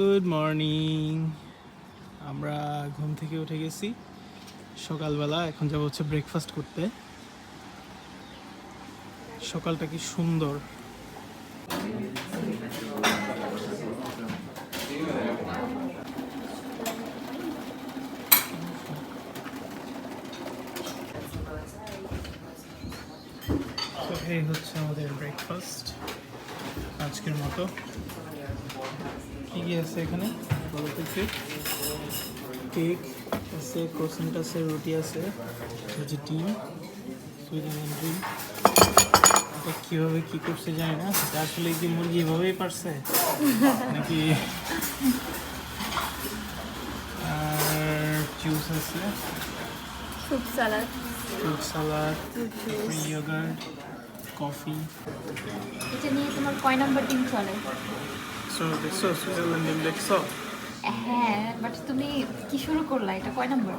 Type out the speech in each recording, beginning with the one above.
Good morning আমরা ঘুম থেকে উঠে গেছি। সকালবেলা এখন যাব হচ্ছে ব্রেকফাস্ট করতে। সকালটা কি সুন্দর। এই হচ্ছে আমাদের ব্রেকফাস্ট আজকের মতো। কি কি আছে এখানে বলো তো একটু কেক আছে ক্রোসেন্ট আছে রুটি আছে এই যে ডিম সুইজারল্যান্ড ডিম এটা কীভাবে কী করছে জানি না এটা আসলে কি মুরগি এভাবেই পারছে নাকি আর জুস আছে fruit salad fruit salad yogurt coffee. এটা নিয়ে তোমার কয় নাম্বার ডিম চলে? সো দেখছ সুইজারল্যান্ড দেখছ? হ্যাঁ বাট তুমি কি শুরু করলা? এটা কয় নাম্বার?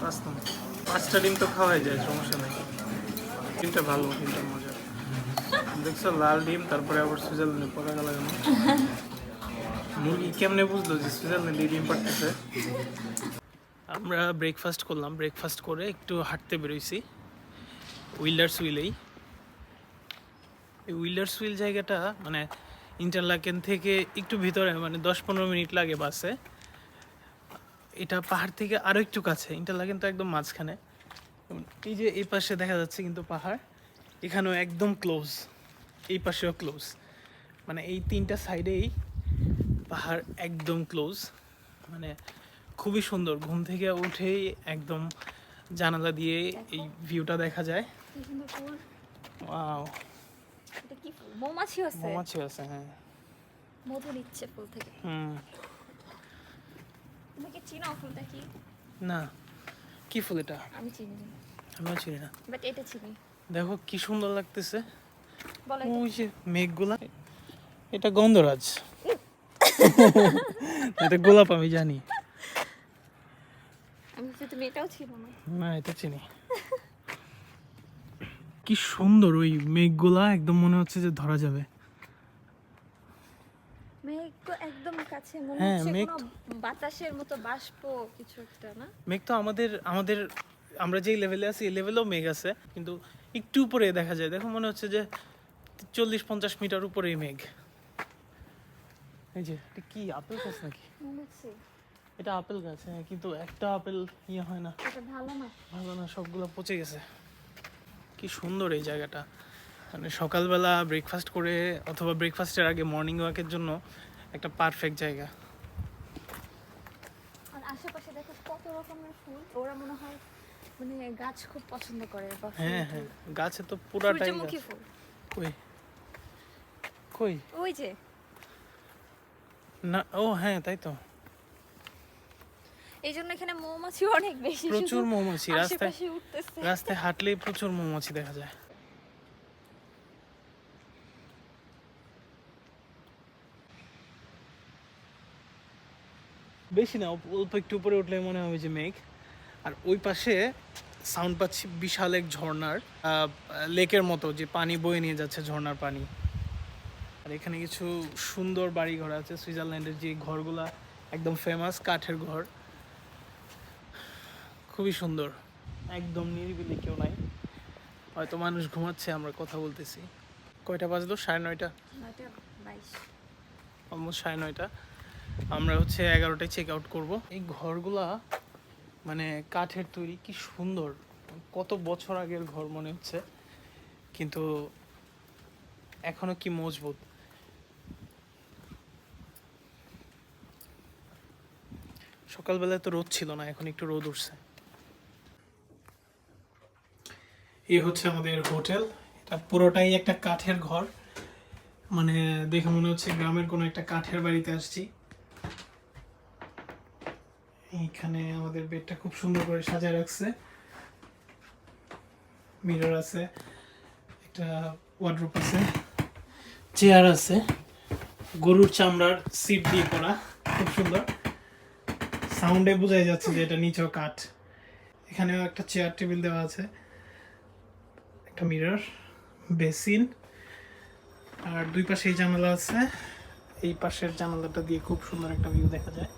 পাঁচ নম্বর। পাঁচটা ডিম তো খাওয়াই যায় সমস্যা নেই। ডিমটা ভালো ডিমটা মজা। দেখছ লাল ডিম তারপরে আবার সুইজারল্যান্ডে পতাকা লাগানো মুরগি কেমনে বুঝলো যে সুইজারল্যান্ডে ডিম পাঠাচ্ছে আমরা ব্রেকফাস্ট করলাম। ব্রেকফাস্ট করে একটু হাঁটতে বেরোইছি। উইলার্স উইলেই এই উইল্ডার্স উইল জায়গাটা মানে ইন্টারলাকেন থেকে একটু ভিতরে মানে দশ পনেরো মিনিট লাগে বাসে। এটা পাহাড় থেকে আরও একটু কাছে ইন্টারলাকেন তো একদম মাঝখানে। এই যে এই পাশে দেখা যাচ্ছে কিন্তু পাহাড় এখানেও একদম ক্লোজ এই পাশেও ক্লোজ মানে এই তিনটা সাইডেই পাহাড় একদম ক্লোজ মানে খুবই সুন্দর। ঘুম থেকে উঠেই একদম জানালা দিয়ে এই ভিউটা দেখা যায়। ওয়াও মৌমাছি আছে। মৌমাছি আছে হ্যাঁ। মধু নিচ্ছে ফুল থেকে। হুম। তুমি কি চিনো ফুলটা কি? না। কি ফুল এটা? আমি চিনি না। আমিও চিনি না। বাট এটা চিনি। দেখো কি সুন্দর লাগতেছে। বলো ওই যে মেঘগুলা। এটা গন্ধরাজ। এটা গোলাপ আমি জানি। আমি তুমি এটাও চিনো না। না এটা চিনি। কি সুন্দর ওই মেঘগুলা একদম মনে হচ্ছে যে ধরা যাবে। মেঘ তো একদম কাছে মনে হ্যাঁ, হচ্ছে বাতাসের মতো বাষ্প কিছু একটা না? মেঘ তো আমাদের আমাদের আমরা যেই লেভেলে আছি এই লেভেলেও মেঘ আছে কিন্তু একটু উপরে দেখা যায়। দেখো মনে হচ্ছে যে চল্লিশ পঞ্চাশ মিটার উপরেই মেঘ। এই যে এটা কি আপেল গাছ নাকি? এটা আপেল গাছ হ্যাঁ কিন্তু একটা আপেল ইয়ে হয় না। ভালো না। ভালো না সবগুলো পচে গেছে। কি সুন্দর এই জায়গাটা। মানে সকালবেলা ব্রেকফাস্ট করে অথবা ব্রেকফাস্টের আগে মর্নিং ওয়াকের জন্য একটা পারফেক্ট জায়গা। আর আশেপাশে দেখো কত রকমের ফুল। ওরা মনে হয় মানে গাছ খুব পছন্দ করে হ্যাঁ হ্যাঁ গাছে তো পুরাটাই সূর্যমুখী ফুল। কই? কই? ওই যে। না ও হ্যাঁ তাই তো। এই জন্য এখানে মৌমাছি অনেক বেশি প্রচুর মৌমাছি রাস্তায় রাস্তায় হাঁটলেই প্রচুর মৌমাছি দেখা যায়। বেশি না অল্প- একটু উপরে উঠলে মনে হবে যে মেঘ। আর ওই পাশে সাউন্ড পাচ্ছি বিশাল এক ঝর্ণার আহ, লেকের মতো যে পানি বয়ে নিয়ে যাচ্ছে ঝর্ণার পানি। আর এখানে কিছু সুন্দর বাড়ি ঘর আছে সুইজারল্যান্ডের যে ঘরগুলা একদম ফেমাস কাঠের ঘর। খুবই সুন্দর। একদম নিরিবিলি কেউ নাই। হয়তো মানুষ ঘুমাচ্ছে আমরা কথা বলতেছি। কয়টা বাজলো? সাড়ে নয়টা? অলমোস্ট সাড়ে নয়টা। আমরা হচ্ছে এগারোটায় চেক আউট করব। এই ঘরগুলা মানে কাঠের তৈরি কি সুন্দর। কত বছর আগের ঘর মনে হচ্ছে। কিন্তু এখনও কি মজবুত। সকালবেলায় তো রোদ ছিল না এখন একটু রোদ উঠছে। এই হচ্ছে আমাদের হোটেল। এটা পুরোটাই একটা কাঠের ঘর। মানে দেখে মনে হচ্ছে গ্রামের কোনো একটা কাঠের বাড়িতে আসছি। এইখানে আমাদের বেডটা খুব সুন্দর করে সাজায় রাখছে। মিরর আছে, একটা ওয়ার্ড্রোপ আছে চেয়ার আছে, গরুর চামড়ার সিট দিয়ে করা, খুব সুন্দর। সাউন্ডে বোঝাই যাচ্ছে যে এটা নিচেও কাঠ। এখানেও একটা চেয়ার টেবিল দেওয়া আছে। একটা মিরর বেসিন। আর দুই পাশে এই জানালা আছে। এই পাশের জানালাটা দিয়ে খুব সুন্দর একটা ভিউ দেখা যায়।